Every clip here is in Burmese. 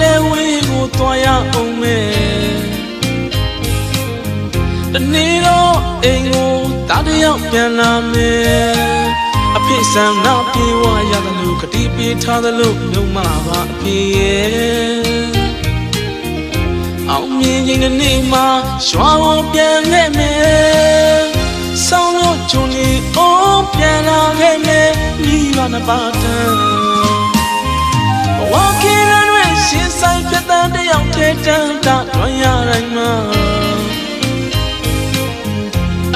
လဲဝေးကိုသွားရအောင်မယ်တနေ့တော့အိမ်ကိုတားတယောက်ပြန်လာမယ်အဖေဆန္ဒပြေဝရတယ်လို့ကတိပေးထားသလိုလုံမပါအဖေရဲ့အောင်မြင်ခြင်းတဲ့နေ့မှာရွာကိုပြန်ခဲ့မယ်ဆောင်းလို့ဂျုံနေအိုးပြန်လာခဲ့မယ်မိဘနှစ်ပါးတန်း တန်းတာလွန်ရတိုင်းမှာ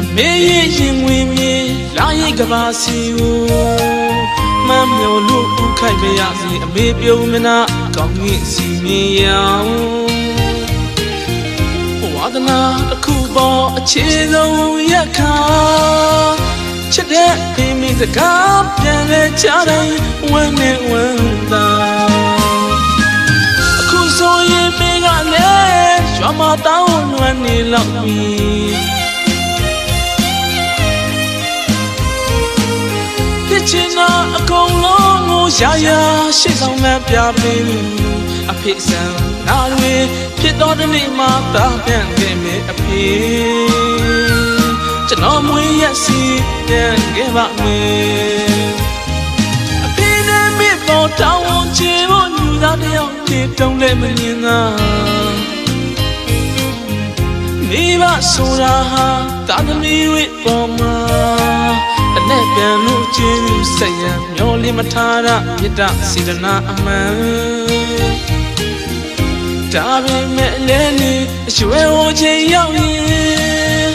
အမေရဲ့ရင်ဝင်မြေလာရိတ်ကပါစီကိုမမ်းမြော်လို့ဥခိုက်မရစီအမေပြုံးမနာကောင်းငင်စီမြင်ရအောင်ဝါဒနာတစ်ခုပေါ်အခြေဆုံးရက်ခါချစ်တဲ့ပြင်းမိစကားပြန်လဲချတိုင်းဝမ်းနဲ့ဝမ်းသာအခုဆိုရင်မင်းက လည်းရွာမတောင်းလွမ်းနေလောက်ပြီဖြစ်ချင်တာအကုန်လုံးကိုရာရာရှေ့ဆောင်မှပြပေးလို့အဖေဆန်နာတွေဖြစ်တော်တဲ့နေ့မှသာပြန်ခဲ့မယ်အဖေကျွန်တော်မွေးရစီပြန်ခဲ့ပါမယ်အဖေနဲ့မိဖို့တောင်းဝန်ချေဖို့လူသားတယောက်ဖြစ်တုံးလည်းမမြင်သာ မိဘဆိုတာဟာတာသမီတွေပေါ်မှာတနဲ့ပြန်လို့ချေလူဆက်ရန်မျောလင်းမထားရမေတ္တာစေတနာအမှန်ဒါပေမဲ့လည်းနေအရွယ်ဟိုချိန်ရောက်ရင်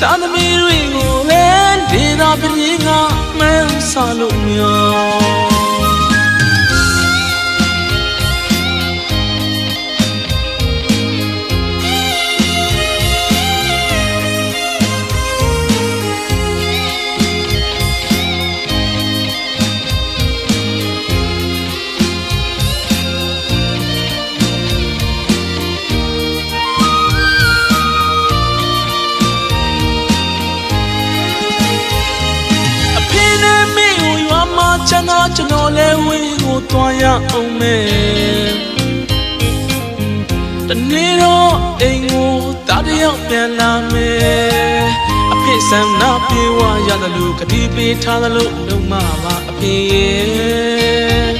တာသမီတွေကိုလည်းဒေသာပြင်းကမှန်းဆလို့မျော ဝင်းကိုသွားရအောင်မယ်တနေ့တော့အိမ်ကိုတားတယောက်ပြန်လာမယ်အဖေဆန္ဒပြေဝရတယ်လို့ကတိပေးထားတယ်လို့လုံးမပါအဖေရဲ့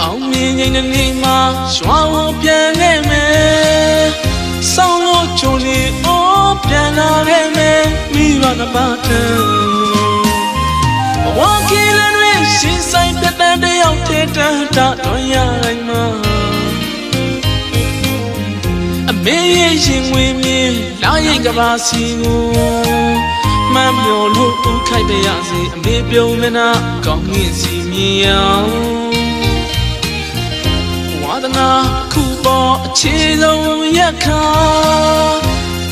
အောင်မြင်ခြင်းတဲ့နေ့မှာရွာကိုပြန်ခဲ့မယ်ဆောင်းလို့ချုံနေအိုးပြန်လာခဲ့မယ်မိဘနှစ်ပါးတ တ်တဲ့တယောက်တည်းတန်းတာတော့ရတိုင်းမှာအမေရဲ့ရင်ဝင်မြင်လာရင်ကပါစီကိုမမ်းမျောလို့ဥခိုက်ပြရစီအမေပြုံးမနာကောင်းငင်စီမြင်အောင်ဝါဒနာခုပေါ်အခြေဆုံးရက်ခါ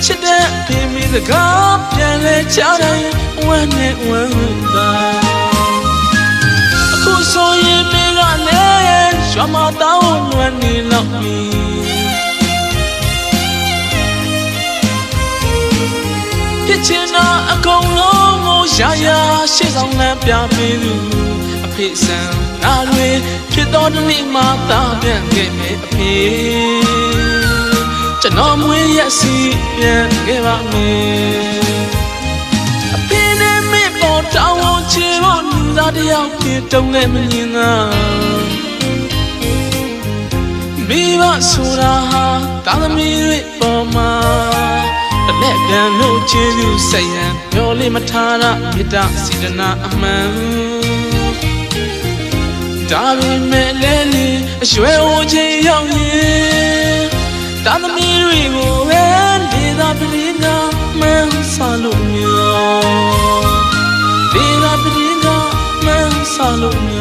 ချစ်တဲ့ပြင်းမိစကားပြန်လဲချတိုင်းဝမ်းနဲ့ဝမ်းသာအ ခုဆိုရင်မင်းကလည်းရွာမတောင်းလွမ်းနေလောက်ပြီဖြစ်ချင်တာအကုန်လုံးကိုရာရာရှေ့ဆောင်လမ်းပြပေးလူအဖေဆန်နာတွေဖြစ်တော်တဲ့နေ့မှသာပြန်ခဲ့မယ်အဖေကျွန်တော်မွေးရစီပြန်ခဲ့ပါမယ် သားတယောက်ဖြစ်တုံးလည်းမမြင်သာမိဘဆိုတာဟာတာသမီတွေပေါ်မှာတလက်ပြန်လို့ချေသူဆက်ရန်မျောလေးမထားရမေတ္တာစေတနာအမှန်ဒါပေမဲ့လည်းလေအရွယ်ဟိုချိန်ရောက်ရင်တာသမီတွေကိုပဲဒေသာပလင်းကမှန်းဆလို့မျော န်းဆ